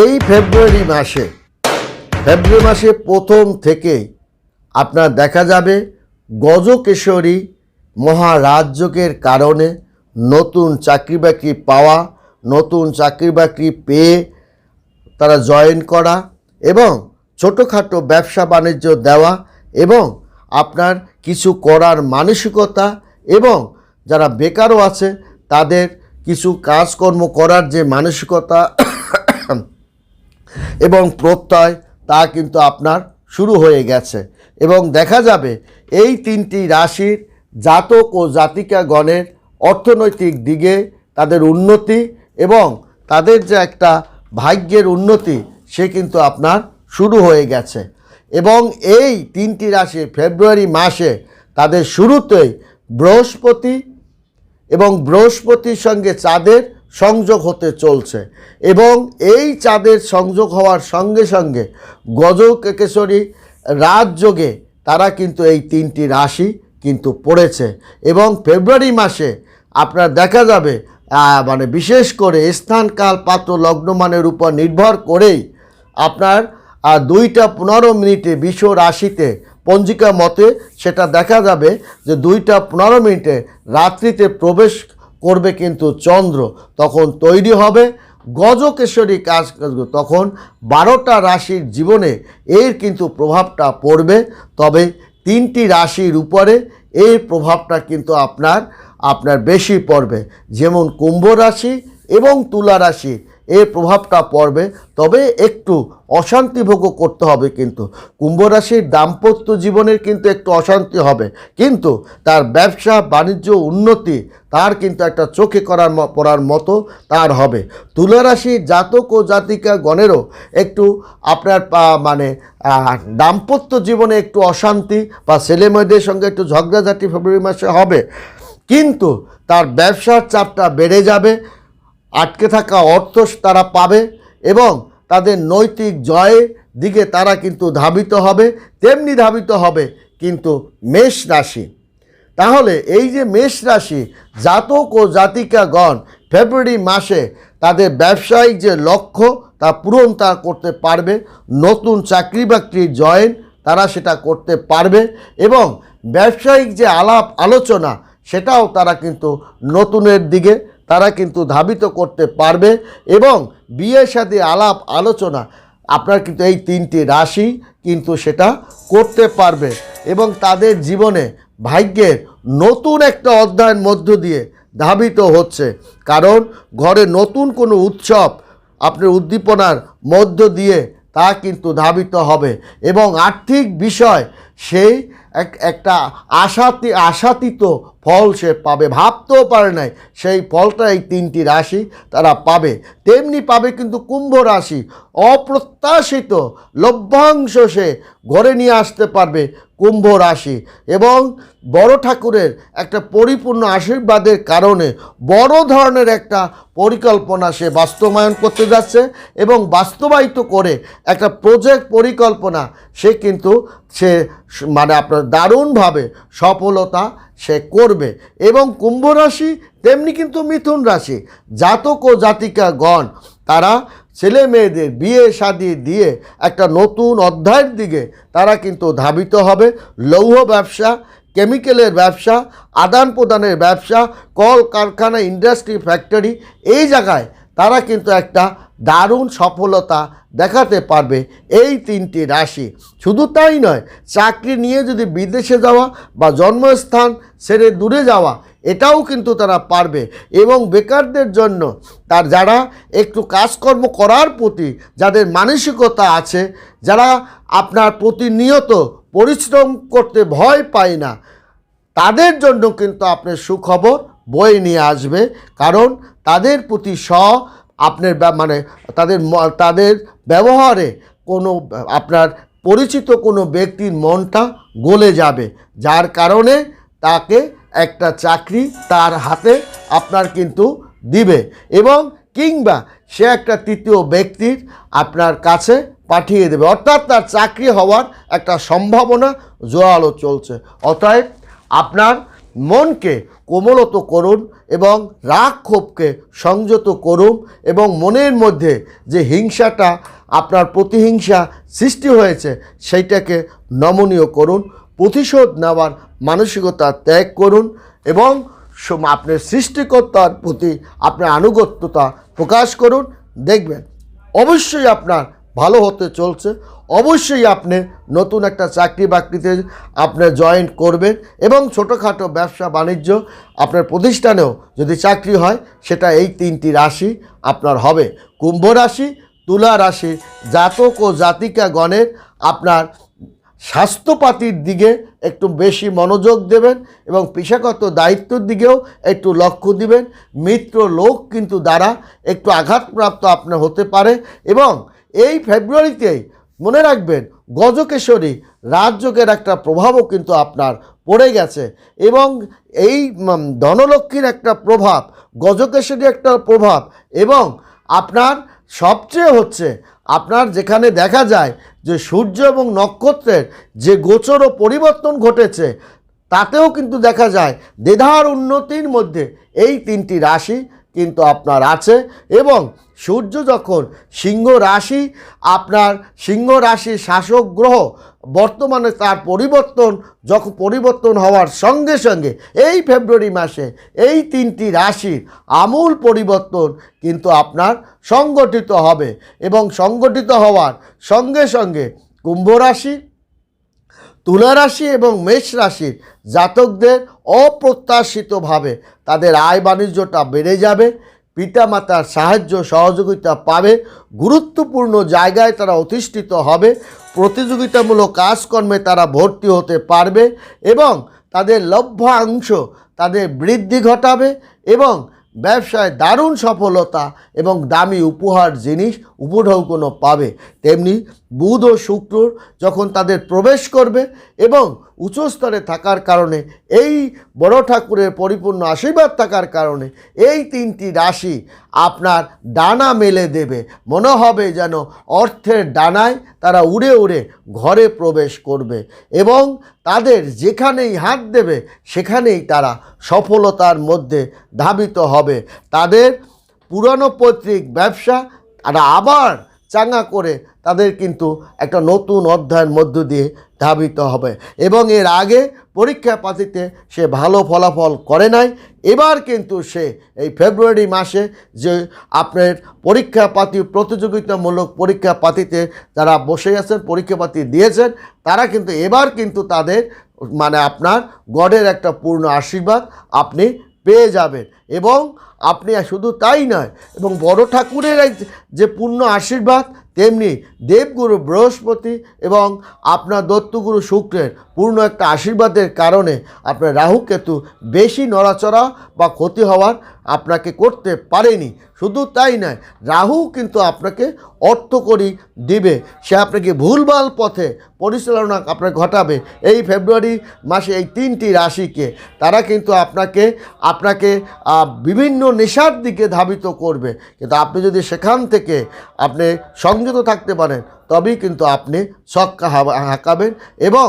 এই ফেব্রুয়ারি মাসে ফেব্রুয়ারি মাসে প্রথম থেকে আপনার দেখা যাবে গজকেশরী মহারাজ্যকের কারণে নতুন চাকরি বাকরি পাওয়া, নতুন চাকরি বাকরি পেয়ে তারা জয়েন করা এবং ছোটোখাটো ব্যবসা বাণিজ্য দেওয়া এবং আপনার কিছু করার মানসিকতা এবং যারা বেকারও আছে তাদের কিছু কাজকর্ম করার যে মানসিকতা এবং প্রত্যয় তা কিন্তু আপনার শুরু হয়ে গেছে। এবং দেখা যাবে এই তিনটি রাশির জাতক ও জাতিকাগণের অর্থনৈতিক দিকে তাদের উন্নতি এবং তাদের যে একটা ভাগ্যের উন্নতি, সে কিন্তু আপনার শুরু হয়ে গেছে। এবং এই তিনটি রাশি ফেব্রুয়ারি মাসে তাদের শুরুতেই বৃহস্পতি এবং বৃহস্পতির সঙ্গে চাঁদের সংযোগ হতে চলছে। এবং এই চাঁদের সংযোগ হওয়ার সঙ্গে সঙ্গে গজকেশরী রাজযোগে তারা কিন্তু এই তিনটি রাশি কিন্তু পড়েছে। এবং ফেব্রুয়ারি মাসে আপনার দেখা যাবে মানে বিশেষ করে স্থানকাল পাত্র লগ্নমানের উপর নির্ভর করেই আপনার দুইটা পনেরো মিনিটে বিশ্ব রাশিতে পঞ্জিকা মতে সেটা দেখা যাবে যে দুইটা পনেরো মিনিটে রাত্রিতে প্রবেশ করবে কিন্তু চন্দ্র। তখন তৈরি হবে গজকেশরী কাজ তখন বারোটা রাশির জীবনে এর কিন্তু প্রভাবটা পড়বে। তবে তিনটি রাশির উপরে এর প্রভাবটা কিন্তু আপনার আপনার বেশি পড়বে। যেমন কুম্ভ রাশি এবং তুলা রাশি। এর প্রভাবটা পড়বে। তবে একটু অশান্তি ভোগও করতে হবে কিন্তু। কুম্ভ রাশির দাম্পত্য জীবনের কিন্তু একটু অশান্তি হবে। কিন্তু তার ব্যবসা, বাণিজ্য, উন্নতি তার কিন্তু একটা চোখে করার পড়ার মতো তার হবে। তুলা রাশির জাতক ও জাতিকা গণেরও একটু আপনার মানে দাম্পত্য জীবনে একটু অশান্তি বা ছেলে মেয়েদের সঙ্গে একটু ঝগড়াঝাটি ফেব্রুয়ারি মাসে হবে। কিন্তু তার ব্যবসার চাপটা বেড়ে যাবে। আটকে থাকা অর্থ তারা পাবে এবং তাদের নৈতিক জয়ের দিকে তারা কিন্তু ধাবিত হবে, তেমনি ধাবিত হবে কিন্তু মেষ রাশি। তাহলে এই যে মেষ রাশি, জাতক ও জাতিকাগণ ফেব্রুয়ারি মাসে তাদের ব্যবসায়িক যে লক্ষ্য তা পূরণ তারা করতে পারবে, নতুন চাকরি বাকরির জয়েন তারা সেটা করতে পারবে এবং ব্যবসায়িক যে আলাপ আলোচনা সেটাও তারা কিন্তু নতুনের দিকে তারা কিন্তু ধাবিত করতে পারবে এবং বিয়ের সাথে আলাপ আলোচনা, আপনার কিন্তু এই তিনটি রাশি কিন্তু সেটা করতে পারবে এবং তাদের জীবনে ভাগ্যের নতুন একটা অধ্যায়ের মধ্য দিয়ে ধাবিত হচ্ছে। কারণ ঘরে নতুন কোনো উৎসব আপনার উদ্দীপনার মধ্য দিয়ে তা কিন্তু ধাবিত হবে এবং আর্থিক বিষয় সেই এক, একটা আশাতি, আশাতীত ফল সে পাবে, ভাবতেও পারে নাই। সেই ফলটা এই তিনটি রাশি তারা পাবে। তেমনি পাবে কিন্তু কুম্ভ রাশি। অপ্রত্যাশিত লভ্যাংশ সে ঘরে নিয়ে আসতে পারবে কুম্ভ রাশি। এবং বড় ঠাকুরের একটা পরিপূর্ণ আশীর্বাদের কারণে বড় ধরনের একটা পরিকল্পনা সে বাস্তবায়ন করতে যাচ্ছে এবং বাস্তবায়িত করে একটা প্রজেক্ট পরিকল্পনা সে কিন্তু সে মানে আপনার দারুণভাবে সফলতা সে করবে। এবং কুম্ভ রাশি তেমনি কিন্তু মিথুন রাশি। জাতক ও জাতিকাগণ, তারা ছেলে মেয়েদের বিয়ে শাদি দিয়ে একটা নতুন অধ্যায়ের দিকে তারা কিন্তু ধাবিত হবে। লৌহ ব্যবসা, কেমিক্যালের ব্যবসা, আদান প্রদানের ব্যবসা, কল, কারখানা, ইন্ডাস্ট্রি, ফ্যাক্টরি, এই জায়গায় তারা কিন্তু একটা দারুণ সফলতা দেখাতে পারবে এই তিনটি রাশি। শুধু তাই নয়, চাকরি নিয়ে যদি বিদেশে যাওয়া বা জন্মস্থান ছেড়ে দূরে যাওয়া, এটাও কিন্তু তারা পারবে এবং বেকারদের জন্য তার যারা একটু কাজকর্ম করার প্রতি যাদের মানসিকতা আছে, যারা আপনার প্রতিনিয়ত পরিশ্রম করতে ভয় পায় না, তাদের জন্য কিন্তু আপনার সুখবর বয়ে নিয়ে আসবে। কারণ তাদের প্রতি স আপনার মানে তাদের তাদের ব্যবহারে কোনো, আপনার পরিচিত কোনো ব্যক্তির মনটা গলে যাবে। যার কারণে তাকে একটা চাকরি তার হাতে আপনার কিন্তু দিবে এবং কিংবা সে একটা তৃতীয় ব্যক্তির আপনার কাছে পাঠিয়ে দেবে। অর্থাৎ তার চাকরি হওয়ার একটা সম্ভাবনা জোরালো চলছে। অতএব আপনার মনকে কোমলত করুন এবং রাগ ক্ষোভকে সংযত করুন এবং মনের মধ্যে যে হিংসাটা আপনার প্রতিহিংসা সৃষ্টি হয়েছে, সেইটাকে নমনীয় করুন, প্রতিশোধ নেওয়ার মানসিকতা ত্যাগ করুন এবং আপনার সৃষ্টিকর্তার প্রতি আপনার আনুগত্যতা প্রকাশ করুন। দেখবেন, অবশ্যই আপনার ভালো হতে চলছে। অবশ্যই আপনি নতুন একটা চাকরি বাকরিতে আপনি জয়েন করবেন এবং ছোটোখাটো ব্যবসা বাণিজ্য আপনার প্রতিষ্ঠানেও যদি চাকরি হয়, সেটা এই তিনটি রাশি আপনার হবে। কুম্ভ রাশি, তুলা রাশি, জাতক ও জাতিকা গণের আপনার স্বাস্থ্যপাতির দিকে একটু বেশি মনোযোগ দেবেন এবং পেশাগত দায়িত্বের দিকেও একটু লক্ষ্য দিবেন। মিত্র লোক কিন্তু দ্বারা একটু আঘাতপ্রাপ্ত আপনার হতে পারে এবং এই ফেব্রুয়ারিতেই মনে রাখবেন, গজকেশরী রাজযোগের একটা প্রভাবও কিন্তু আপনার পড়ে গেছে এবং এই ধনলক্ষ্মীর একটা প্রভাব গজকেশরী একটা প্রভাব এবং আপনার সবচেয়ে হচ্ছে আপনার যেখানে দেখা যায় যে সূর্য এবং নক্ষত্রের যে গোচর ও পরিবর্তন ঘটেছে, তাতেও কিন্তু দেখা যায় দেধার উন্নতির মধ্যে এই তিনটি রাশি কিন্তু আপনার আছে এবং সূর্য যখন সিংহ রাশি, আপনার সিংহ রাশির শাসক গ্রহ বর্তমানে তার পরিবর্তন, যখন পরিবর্তন হওয়ার সঙ্গে সঙ্গে এই ফেব্রুয়ারি মাসে এই তিনটি রাশির আমূল পরিবর্তন কিন্তু আপনার সংগঠিত হবে এবং সংগঠিত হওয়ার সঙ্গে সঙ্গে কুম্ভ রাশি তুলা রাশি এবং মেষ রাশির জাতকদের অপ্রত্যাশিতভাবে তাদের আয় বাণিজ্যটা বেড়ে যাবে। পিতামাতার সাহায্য সহযোগিতা পাবে। গুরুত্বপূর্ণ জায়গায় তারা অধিষ্ঠিত হবে। প্রতিযোগিতামূলক কাজকর্মে তারা ভর্তি হতে পারবে এবং তাদের লভ্যাংশ তাদের বৃদ্ধি ঘটাবে এবং ব্যবসায় দারুণ সফলতা এবং দামি উপহার জিনিস উপঢৌকনও পাবে। তেমনি বুধ ও শুক্র যখন তাদের প্রবেশ করবে এবং উচ্চ স্তরে থাকার কারণে, এই বড় ঠাকুরের পরিপূর্ণ আশীর্বাদ থাকার কারণে, এই তিনটি রাশি আপনার ডানা মেলে দেবে। মনে হবে যেন অর্থের ডানায় তারা উড়ে উড়ে ঘরে প্রবেশ করবে এবং তাদের যেখানেই হাত দেবে, সেখানেই তারা সফলতার মধ্যে ধাবিত হবে। তাদের পুরনো পৈতৃক ব্যবসা তারা আবার চাঙ্গা করে তাদের কিন্তু একটা নতুন অধ্যায়ের মধ্য দিয়ে ধাবিত হবে। এবং এর আগে পরীক্ষা পাতিতে সে ভালো ফলাফল করে নাই। এবার কিন্তু সে এই ফেব্রুয়ারি মাসে যে আপনার পরীক্ষা পাতি, প্রতিযোগিতামূলক পরীক্ষা পাতিতে যারা বসে আছেন, পরীক্ষা পাতি দিয়েছেন, তারা কিন্তু এবার কিন্তু তাদের মানে আপনার গডের একটা পূর্ণ আশীর্বাদ আপনি পেয়ে যাবেন। এবং আপনি শুধু তাই নয় এবং বড় ঠাকুরের যে পূর্ণ আশীর্বাদ তেমনি দেবগুরু বৃহস্পতি এবং আপনার দত্তগুরু শুক্রের পূর্ণ একটা আশীর্বাদের কারণে আপনার রাহু কেতু বেশি নড়াচড়া বা ক্ষতি হওয়ার আপনাকে করতে পারেনি। শুধু তাই নয়, রাহু কিন্তু আপনাকে অর্থকরী দিবে। সে আপনাকে ভুলভাল পথে পরিচালনা আপনার ঘটাবে। এই ফেব্রুয়ারি মাসে এই তিনটি রাশিকে তারা কিন্তু আপনাকে আপনাকে বিভিন্ন নেশার দিকে ধাবিত করবে। কিন্তু আপনি যদি সেখান থেকে আপনি সংযত থাকতে পারেন, তবেই কিন্তু আপনি ছক্কা হাঁকাবেন এবং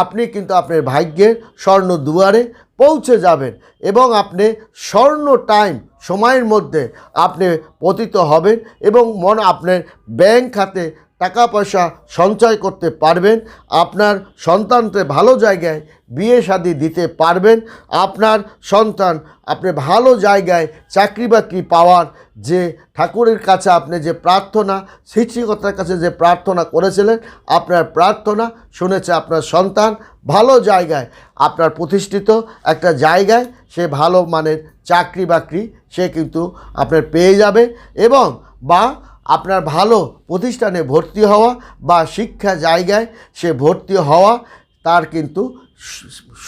আপনি কিন্তু আপনার ভাগ্যের স্বর্ণ দুয়ারে পৌঁছে যাবেন এবং আপনি স্বর্ণ টাইম সময়ের মধ্যে আপনি পতিত হবেন এবং মন আপনার ব্যাংক খাতে টাকা পয়সা সঞ্চয় করতে পারবেন, আপনার সন্তানকে ভালো জায়গায় বিয়ে শাদি দিতে পারবেন, আপনার সন্তান আপনি ভালো জায়গায় চাকরি বাকরি পাওয়ার যে ঠাকুরের কাছে আপনি যে প্রার্থনা, সৃষ্টিকর্তার কাছে যে প্রার্থনা করেছিলেন, আপনার প্রার্থনা শুনেছে আপনার সন্তান ভালো জায়গায় আপনার প্রতিষ্ঠিত একটা জায়গায় সে ভালো মানের চাকরি বাকরি সে কিন্তু আপনার পেয়ে যাবে এবং বা আপনার ভালো প্রতিষ্ঠানে ভর্তি হওয়া বা শিক্ষা জায়গায় সে ভর্তি হওয়া, তার কিন্তু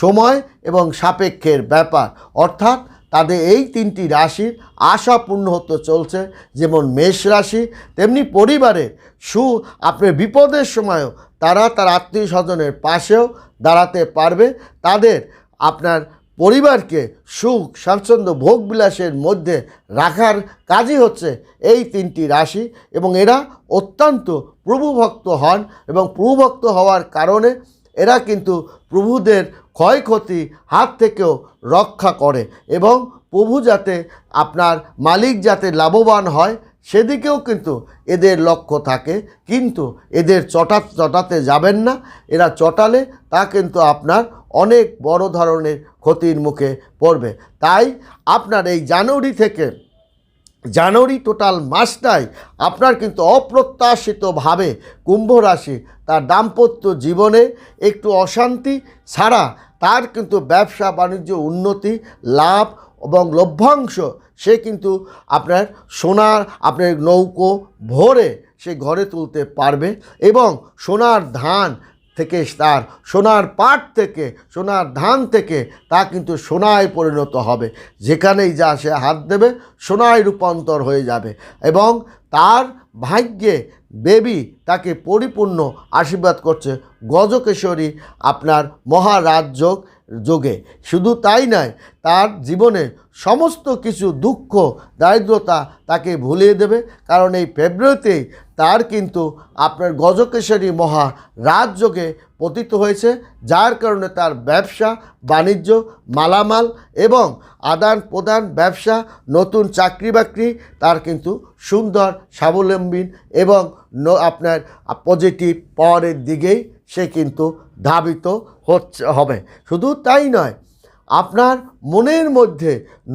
সময় এবং সাপেক্ষের ব্যাপার। অর্থাৎ তাদের এই তিনটি রাশির আশা পূর্ণ হতে চলছে, যেমন মেষ রাশি, তেমনি পরিবারের সু আপনার বিপদের সময়ও তারা তার আত্মীয় স্বজনের পাশেও দাঁড়াতে পারবে। তাদের আপনার পরিবারকে সুখ, স্বাচ্ছন্দ্য, ভোগবিলাসের মধ্যে রাখার কাজই হচ্ছে এই তিনটি রাশি এবং এরা অত্যন্ত প্রভুভক্ত হন এবং প্রভুভক্ত হওয়ার কারণে এরা কিন্তু প্রভুদের ক্ষয়ক্ষতি হাত থেকেও রক্ষা করে এবং প্রভু যাতে আপনার মালিক যাতে লাভবান হয় সেদিকেও কিন্তু এদের লক্ষ্য থাকে, কিন্তু এদের চটা চটাতে যাবেন না। এরা চটালে তা কিন্তু আপনার অনেক বড় ধরনের ক্ষতির মুখে পড়বে। তাই আপনার এই জানুয়ারি থেকে, জানুয়ারি টোটাল মাসটাই আপনার কিন্তু অপ্রত্যাশিতভাবে কুম্ভ রাশি তার দাম্পত্য জীবনে একটু অশান্তি ছাড়া তার কিন্তু ব্যবসা বাণিজ্য উন্নতি, লাভ এবং লভ্যাংশ, সে কিন্তু আপনার সোনার, আপনার নৌকো ভরে সে ঘরে তুলতে পারবে এবং সোনার ধান থেকে তার, সোনার পাট থেকে, সোনার ধান থেকে তা কিন্তু সোনায় পরিণত হবে। যেখানেই যা সে হাত দেবে, সোনায় রূপান্তর হয়ে যাবে এবং তার ভাগ্যে দেবী তাকে পরিপূর্ণ আশীর্বাদ করছে। গজকেশরী আপনার মহারাজযোগ যোগে শুধু তাই নয়, তার জীবনে সমস্ত কিছু দুঃখ, দারিদ্রতা তাকে ভুলিয়ে দেবে। কারণ এই ফেব্রুয়ারিতেই তার কিন্তু আপনার গজকেশরী মহা রাজযোগে পতিত হয়েছে। যার কারণে তার ব্যবসা, বাণিজ্য, মালামাল এবং আদান প্রদান ব্যবসা, নতুন চাকরি বাকরি, তার কিন্তু সুন্দর, স্বাবলম্বী এবং আপনার পজিটিভ পাওয়ারের দিকেই সে কিন্তু ধাবিত হচ্ছে, হবে। শুধু তাই নয়, আপনার মনের মধ্যে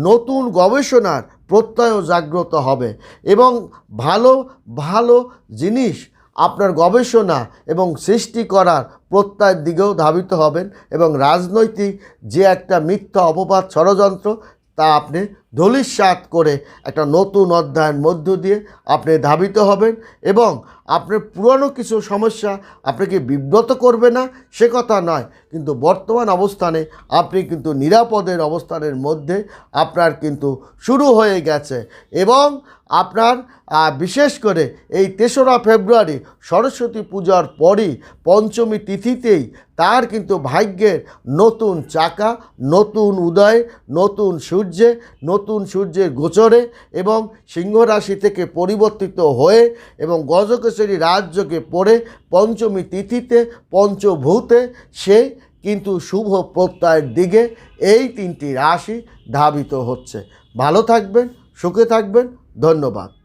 নতুন গবেষণার প্রত্যয় জাগ্রত হবে এবং ভালো ভালো জিনিস আপনার গবেষণা এবং সৃষ্টি করার প্রত্যয়ের দিকেও ধাবিত হবেন এবং রাজনৈতিক যে একটা মিথ্যা অপবাদ ষড়যন্ত্র তা আপনি ধলিস্বাত করে একটা নতুন অধ্যায়ের মধ্য দিয়ে আপনি ধাবিত হবেন এবং আপনার পুরনো কিছু সমস্যা আপনাকে বিব্রত করবে না, সে কথা নয়। কিন্তু বর্তমান অবস্থানে আপনি কিন্তু নিরাপদের অবস্থানের মধ্যে আপনার কিন্তু শুরু হয়ে গেছে এবং আপনার বিশেষ করে এই তেসরা ফেব্রুয়ারি সরস্বতী পূজার পরই পঞ্চমী তিথিতেই তার কিন্তু ভাগ্যের নতুন চাকা, নতুন উদয়, নতুন সূর্যে, নতুন সূর্যের গোচরে এবং সিংহ রাশি থেকে পরিবর্তিত হয়ে এবং গজকেশরী রাজযোগে পড়ে পঞ্চমী তিথিতে, পঞ্চভূতে সে কিন্তু শুভ প্রত্যয়ের দিকে এই তিনটি রাশি ধাবিত হচ্ছে। ভালো থাকবেন, সুখে থাকবেন ধন্যবাদ।